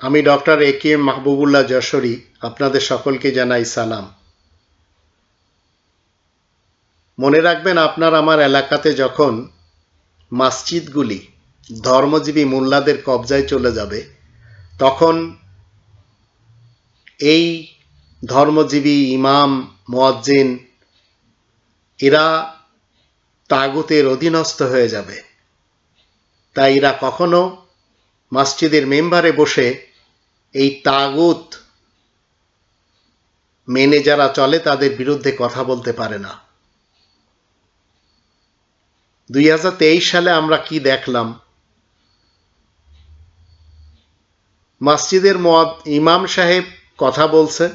আমি doctor A কে মাহবুবুল্লাহ যশোরী, আপনাদের সকলকে জানাই সালাম। মনে রাখবেন, আপনার আমার এলাকাতে যখন মসজিদগুলি ধর্মজীবী মোল্লাদের কবজায় চলে যাবে, তখন এই ধর্মজীবী ইমাম, মোয়াজ্জিন, এরা তাগুতের অধীনস্থ হয়ে যাবে। তাই এরা কখনো মসজিদের মেম্বারে বসে এই তাগুত মেনে যারা চলে, তাদের বিরুদ্ধে কথা বলতে পারে না। দুই হাজার তেইশ সালে আমরা কি দেখলাম? মসজিদের মদ ইমাম সাহেব কথা বলছে।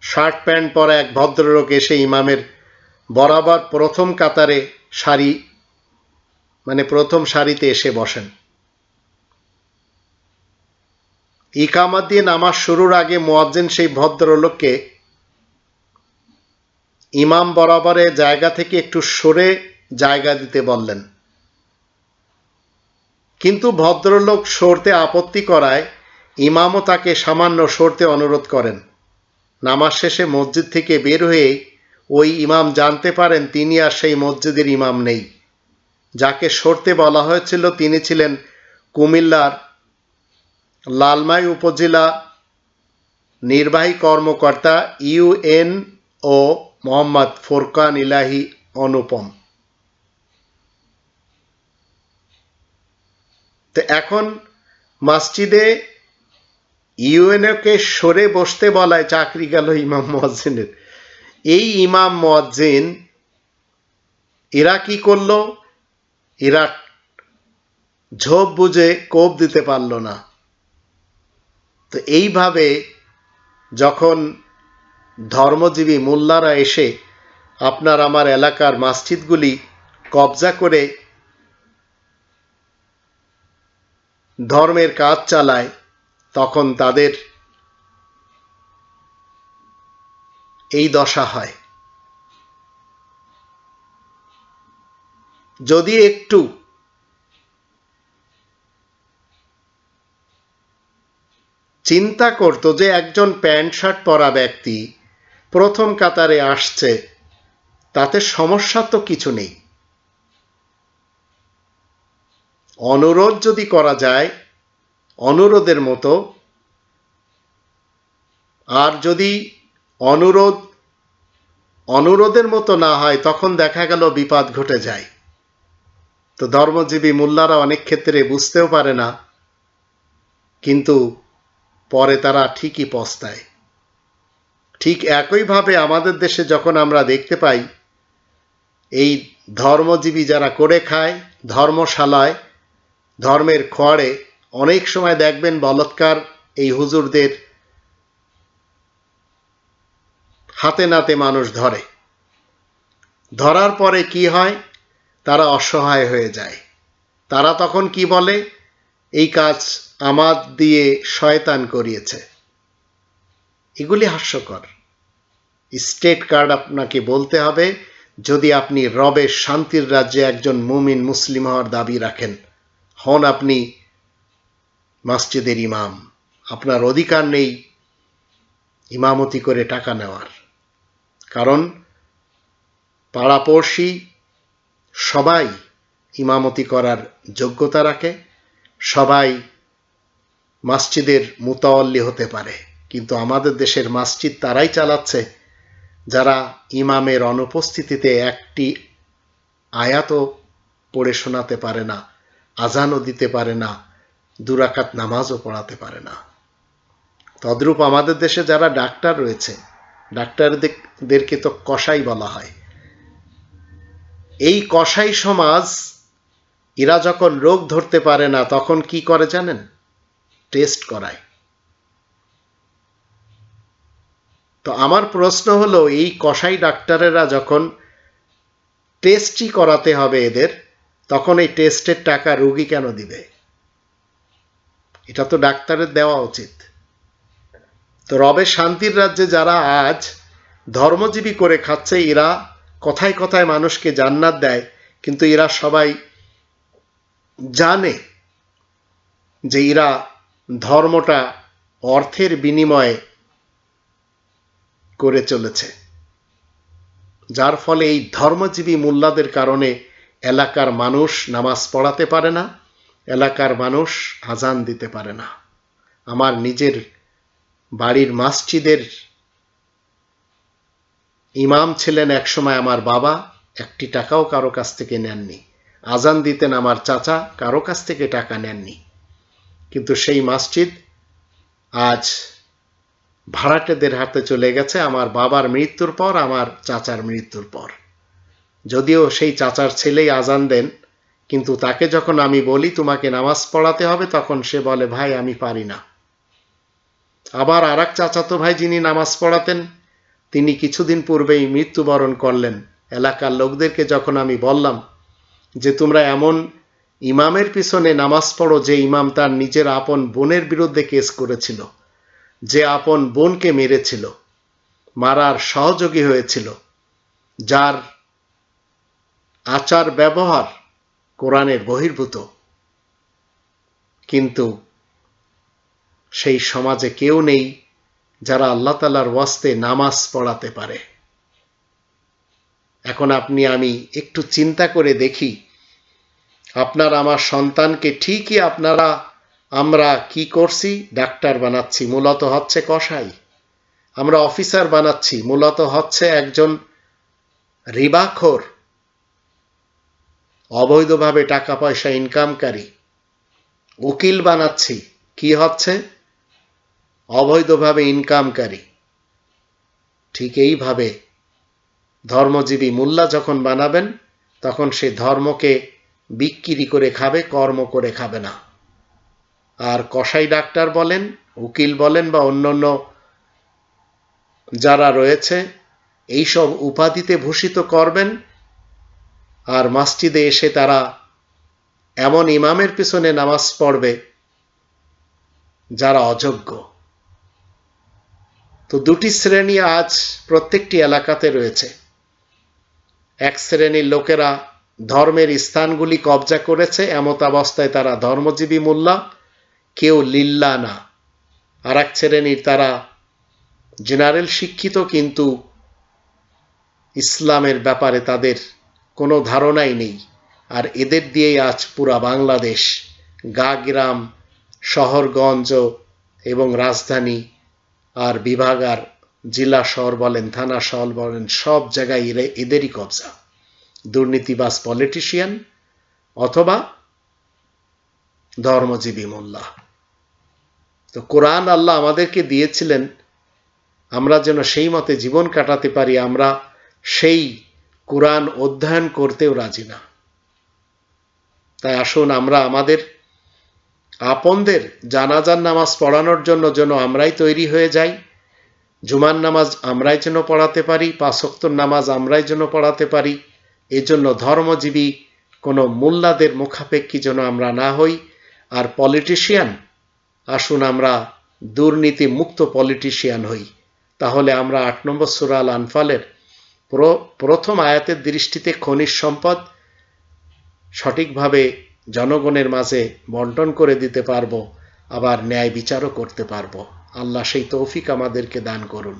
শার্ট প্যান্ট পরা এক ভদ্রলোক এসে ইমামের বরাবর প্রথম কাতারে সারি মানে প্রথম সারিতে এসে বসেন। ইকামাত দিয়ে নামাজ শুরুর আগে মোয়াজ্জেন সেই ভদ্রলোককে ইমাম বরাবরে জায়গা থেকে একটু সরে জায়গা দিতে বললেন। কিন্তু ভদ্রলোক সরতে আপত্তি করায় ইমামও তাকে সামান্য সরতে অনুরোধ করেন। নামাজ শেষে মসজিদ থেকে বের হয়ে ওই ইমাম জানতে পারেন তিনি আর সেই মসজিদের ইমাম নেই। যাকে সরতে বলা হয়েছিল তিনি ছিলেন কুমিল্লার লালমাই উপজেলা নির্বাহী কর্মকর্তা ইউএন ও মোহাম্মদ ফোরকান ইলাহি অনুপম। তো এখন মসজিদে ইউএনওকে সরে বসতে বলায় চাকরি গেল ইমাম মজ্জিনের এই ইমাম মজ্জিন এরা কি করল? এরা ঝোপ বুঝে কোপ দিতে পারল না। তো এইভাবে যখন ধর্মজীবী মোল্লারা এসে আপনার আমার এলাকার মসজিদগুলি কবজা করে ধর্মের কাজ চালায়, তখন তাদের এই দশা হয়। যদি একটু চিন্তা করতো যে একজন প্যান্ট শার্ট পরা ব্যক্তি প্রথম কাতারে আসছে, তাতে সমস্যা তো কিছু নেই। অনুরোধ যদি করা যায়, অনুরোধের মতো, আর যদি অনুরোধ, অনুরোধের মতো না হয়, তখন দেখা গেল বিপদ ঘটে যায়। তো ধর্মজীবী মোল্লারা অনেক ক্ষেত্রে বুঝতেও পারে না। কিন্তু পরে তারা ঠিকই পস্তায়। ঠিক একইভাবে আমাদের দেশে যখন আমরা দেখতে পাই, এই ধর্মজীবী যারা করে খায়, ধর্মশালায়, ধর্মের খড়ে অনেক সময় দেখবেন বলৎকার এই হুজুরদের হাতে নাতে মানুষ ধরে। ধরার পরে কি হয়? তারা অসহায় হয়ে যায়। তারা তখন কি বলে? এই কাজ আমাদ দিয়ে শয়তান করিয়েছে। এগুলি হাস্যকর। স্টেট কার্ড আপনাকে বলতে হবে, যদি আপনি রবের শান্তির রাজ্যে একজন মুমিন মুসলিম হওয়ার দাবি রাখেন, হন আপনি মসজিদের ইমাম। আপনার অধিকার নেই ইমামতি করে টাকা নেওয়ার। কারণ পাড়াপড়শি সবাই ইমামতি করার যোগ্যতা রাখে সবাই মসজিদের মুতাওয়াল্লি হতে পারে, কিন্তু আমাদের দেশের মসজিদ তারাই চালাচ্ছে। যারা ইমামের অনুপস্থিতিতে একটি আয়াতও পড়ে শোনাতে পারে না, আজানও দিতে পারে না, দুরাকাত নামাজও পড়াতে পারে না। তদ্রূপ আমাদের দেশে যারা ডাক্তার রয়েছে, ডাক্তারদেরকে তো কসাই বলা হয়। এই কসাই সমাজ এরা যখন রোগ ধরতে পারে না, তখন কি করে জানেন? টেস্ট করায়। তো আমার প্রশ্ন হলো, এই কসাই ডাক্তারেরা যখন টেস্টই করাতে হবে এদের, তখন এই টেস্টের টাকা রুগী কেন দিবে? এটা তো ডাক্তারের দেওয়া উচিত। তো রবের শান্তির রাজ্যে যারা আজ ধর্মজীবী করে খাচ্ছে, এরা কথায় কথায় মানুষকে জান্নাত দেয়, কিন্তু এরা সবাই জানে যে এরা ধর্মটা অর্থের বিনিময়ে করে চলেছে। যার ফলে এই ধর্মজীবী মোল্লাদের কারণে এলাকার মানুষ নামাজ পড়াতে পারে না, এলাকার মানুষ আজান দিতে পারে না। আমার নিজের বাড়ির মাসজিদের ইমাম ছিলেন একসময় আমার বাবা, একটি টাকাও কারও কাছ থেকে নেননি। আজান দিতেন আমার চাচা, কারও কাছ থেকে টাকা নেননি। কিন্তু সেই মসজিদ আজ ভাড়াটেদের হাতে চলে গেছে। আমার বাবার মৃত্যুর পর, আমার চাচার মৃত্যুর পর। যদিও সেই চাচার ছেলেই আজান দেন, কিন্তু তাকে যখন আমি বলি, তোমাকে নামাজ পড়াতে হবে, তখন সে বলে, ভাই, আমি পারি না। আবার আর এক চাচাতো ভাই, যিনি নামাজ পড়াতেন, তিনি কিছুদিন পূর্বেই মৃত্যুবরণ করলেন। এলাকার লোকদেরকে যখন আমি বললাম যে তোমরা এমন ইমামের পিছনে নামাজ পড়ো যে ইমাম তার নিজের আপন বোনের বিরুদ্ধে কেস করেছিল, যে আপন বোনকে মেরেছিল, মারার সহযোগী হয়েছিল, যার আচার ব্যবহার কোরআনের বহির্ভূত। কিন্তু সেই সমাজে কেউ নেই যারা আল্লাহ তালার ওয়াস্তে নামাজ পড়াতে পারে। এখন আপনি আমি একটু চিন্তা করে দেখি, আপনার আমার সন্তানকে ঠিকই আপনারা, আমরা কি করছি? ডাক্তার বানাচ্ছি, মূলত হচ্ছে কসাই। আমরা অফিসার বানাচ্ছি, মূলত হচ্ছে একজন রিবাখোর, অবৈধভাবে টাকা পয়সা ইনকামকারী উকিল বানাচ্ছি, কি হচ্ছে? অবৈধভাবে ইনকামকারী ঠিক এইভাবে ধর্মজীবী মোল্লা যখন বানাবেন, তখন সে ধর্মকে বিক্রি করে খাবে, কর্ম করে খাবে না। আর কসাই ডাক্তার বলেন, উকিল বলেন বা অন্যান্য যারা রয়েছে, এইসব উপাধিতে ভূষিত করবেন আর মসজিদে এসে তারা এমন ইমামের পিছনে নামাজ পড়বে যারা অযোগ্য। তো দুটি শ্রেণি আজ প্রত্যেকটি এলাকাতে রয়েছে। এক শ্রেণির লোকেরা ধর্মের স্থানগুলি কবজা করেছে এমত অবস্থায় তারা ধর্মজীবী মোল্লা, কেউ লিল্লা না। আর এক শ্রেণির তারা জেনারেল শিক্ষিত, কিন্তু ইসলামের ব্যাপারে তাদের কোনো ধারণাই নেই। আর এদের দিয়েই আজ পুরা বাংলাদেশ, গা গ্রাম, শহরগঞ্জ এবং রাজধানী আর বিভাগ আর জেলা শহর বলেন, থানা শহর বলেন, সব জায়গায় এরা এদেরই কবজা। দুর্নীতিবাজ পলিটিশিয়ান অথবা ধর্মজীবী মোল্লা। তো কোরআন আল্লাহ আমাদেরকে দিয়েছিলেন, আমরা যেন সেই মতে জীবন কাটাতে পারি, আমরা সেই কোরআন অধ্যয়ন করতেও রাজি না। তাই আসুন আমরা আমাদের আপনদের জানাজার নামাজ পড়ানোর জন্য যেন আমরাই তৈরি হয়ে যাই। জুমার নামাজ আমরাই যেন পড়াতে পারি পাঁচক্তর নামাজ আমরাই যেন পড়াতে পারি, এজন্য ধর্মজীবী কোনো মোল্লাদের মুখাপেক্ষী যেন আমরা না হই। আর পলিটিশিয়ান, আসুন আমরা দুর্নীতি মুক্ত পলিটিশিয়ান হই। তাহলে আমরা আট নম্বর সুরাল আনফালের প্রথম আয়াতের দৃষ্টিতে খনিজ সম্পদ সঠিকভাবে জনগণের মাঝে বন্টন করে দিতে পারব, আবার ন্যায় বিচারও করতে পারব। আল্লাহ সেই তৌফিক আমাদেরকে দান করুন।